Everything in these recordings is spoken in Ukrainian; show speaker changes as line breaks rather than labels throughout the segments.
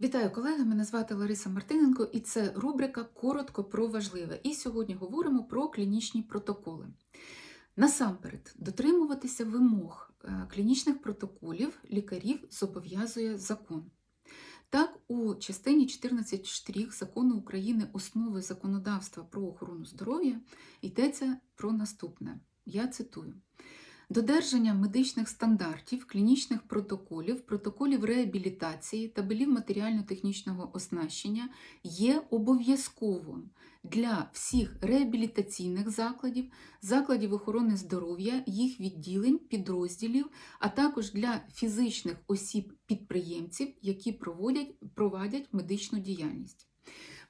Вітаю колеги! Мене звати Лариса Мартиненко, і це рубрика Коротко про важливе. І сьогодні говоримо про клінічні протоколи. Насамперед, дотримуватися вимог е, клінічних протоколів лікарів зобов'язує закон. Так, у частині 14 штрих закону України основи законодавства про охорону здоров'я йдеться про наступне. Я цитую. Додержання медичних стандартів, клінічних протоколів, протоколів реабілітації, табелів матеріально-технічного оснащення є обов'язковим для всіх реабілітаційних закладів, закладів охорони здоров'я, їх відділень, підрозділів, а також для фізичних осіб-підприємців, які проводять, проводять медичну діяльність.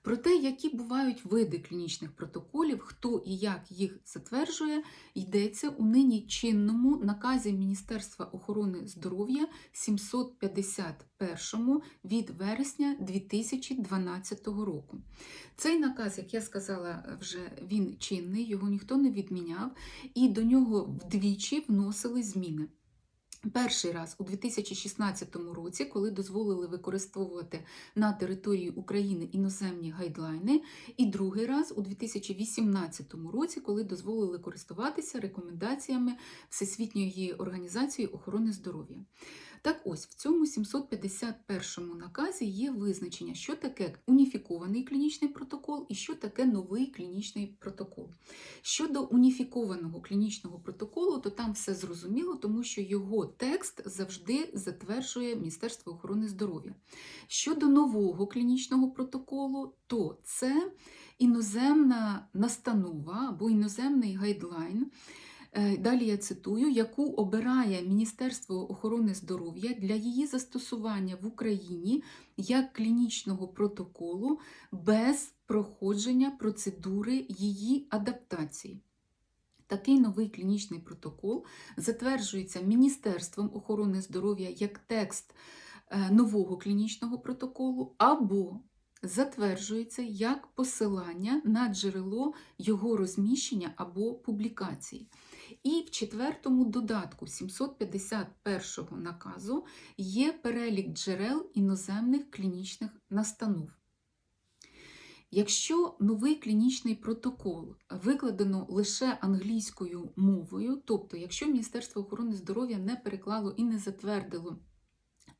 Про те, які бувають види клінічних протоколів, хто і як їх затверджує, йдеться у нині чинному наказі Міністерства охорони здоров'я 751 від вересня 2012 року. Цей наказ, як я сказала, вже він чинний, його ніхто не відміняв, і до нього вдвічі вносили зміни. Перший раз у 2016 році, коли дозволили використовувати на території України іноземні гайдлайни, і другий раз у 2018 році, коли дозволили користуватися рекомендаціями Всесвітньої організації охорони здоров'я. Так ось в цьому 751 наказі є визначення, що таке уніфікований клінічний протокол і що таке новий клінічний протокол. Щодо уніфікованого клінічного протоколу, то там все зрозуміло, тому що його текст завжди затверджує Міністерство охорони здоров'я. Щодо нового клінічного протоколу, то це іноземна настанова або іноземний гайдлайн. Е, далі я цитую, яку обирає Міністерство охорони здоров'я для її застосування в Україні як клінічного протоколу без проходження процедури її адаптації. Такий новий клінічний протокол затверджується Міністерством охорони здоров'я як текст е, нового клінічного протоколу або затверджується як посилання на джерело його розміщення або публікації. І в четвертому додатку 751 наказу є перелік джерел іноземних клінічних настанов. Якщо новий клінічний протокол викладено лише англійською мовою, тобто, якщо Міністерство охорони здоров'я не переклало і не затвердило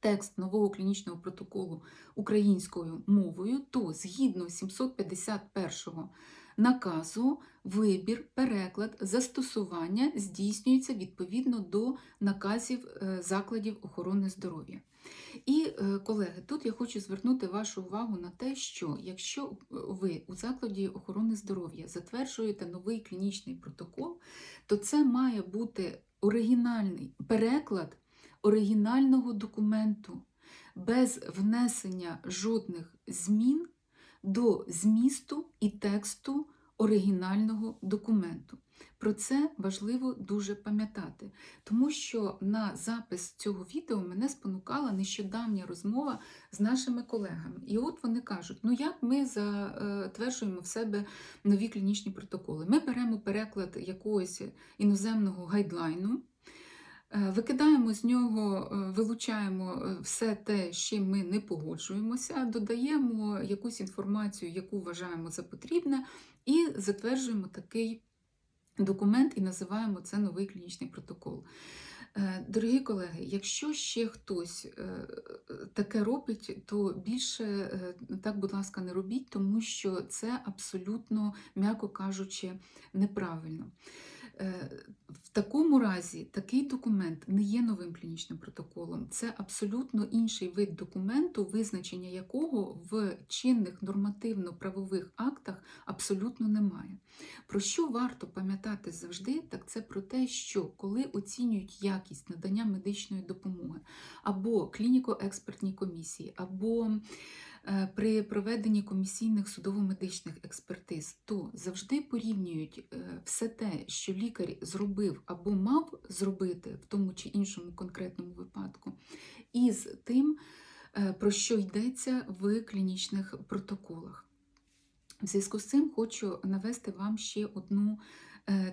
текст нового клінічного протоколу українською мовою, то згідно 751 наказу вибір, переклад, застосування здійснюється відповідно до наказів е, закладів охорони здоров'я. І, е, колеги, тут я хочу звернути вашу увагу на те, що якщо ви у закладі охорони здоров'я затверджуєте новий клінічний протокол, то це має бути оригінальний переклад оригінального документу без внесення жодних змін до змісту і тексту оригінального документу. Про це важливо дуже пам'ятати, тому що на запис цього відео мене спонукала нещодавня розмова з нашими колегами. І от вони кажуть: ну як ми затверджуємо в себе нові клінічні протоколи? Ми беремо переклад якогось іноземного гайдлайну. Е, викидаємо з нього, е, вилучаємо е, все те, з чим ми не погоджуємося, додаємо якусь інформацію, яку вважаємо за потрібне, і затверджуємо такий документ і називаємо це новий клінічний протокол. Дорогі колеги, якщо ще хтось таке робить, то більше так, будь ласка, не робіть, тому що це абсолютно, м'яко кажучи, неправильно. Е, в такому разі такий документ не є новим клінічним протоколом, це абсолютно інший вид документу, визначення якого в чинних нормативно-правових актах абсолютно немає. Про що варто пам'ятати завжди, так це про те, що коли оцінюють якість надання медичної допомоги або клініко-експертні комісії, або при проведенні комісійних судово-медичних експертиз, то завжди порівнюють е, все те, що лікар зробив або мав зробити в тому чи іншому конкретному випадку, із тим, е, про що йдеться в клінічних протоколах. В зв'язку з цим хочу навести вам ще одну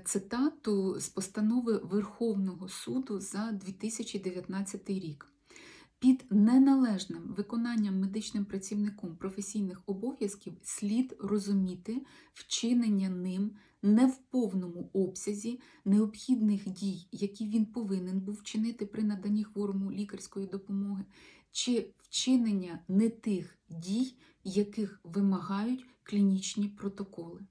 цитату з постанови Верховного суду за 2019 рік. Під неналежним виконанням медичним працівником професійних обов'язків слід розуміти вчинення ним не в повному обсязі необхідних дій, які він повинен був вчинити при наданні хворому лікарської допомоги, чи вчинення не тих дій, яких вимагають клінічні протоколи.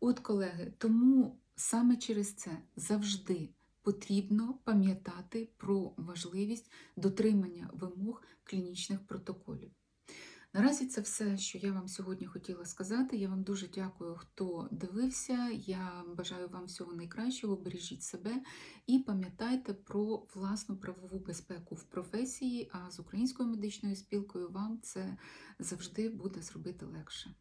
От, колеги, тому саме через це завжди потрібно пам'ятати про важливість дотримання вимог клінічних протоколів. Наразі це все, що я вам сьогодні хотіла сказати. Я вам дуже дякую, хто дивився. Я бажаю вам всього найкращого, бережіть себе і пам'ятайте про власну правову безпеку в професії, а з Українською медичною спілкою вам це завжди буде зробити легше.